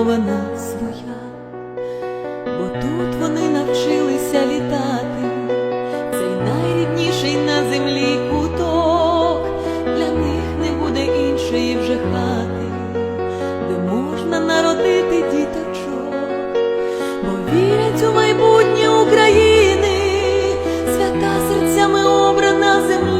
зруйнована своя, бо тут вони навчилися літати, цей найрідніший на землі куток, для них не буде іншої вже хати де можна народити діточок, бо вірять у майбутнє України, свята серцями обрана земля,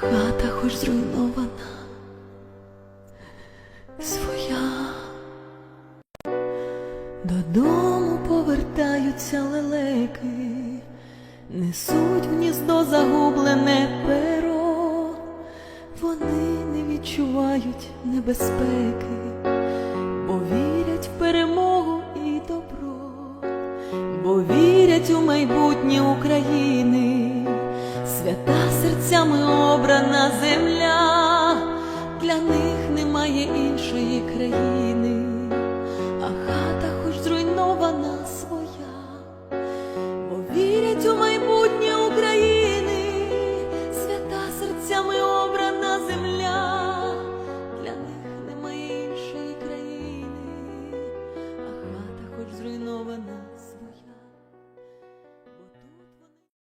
хата хоч зруйнована. Своя. Додому повертаються лелеки, несуть в гніздо загублене перо, вони не відчувають небезпеки, бо вірять в перемогу і добро бо вірять у майбутнє України, свята серцями обрана земля, для них немає іншої країни,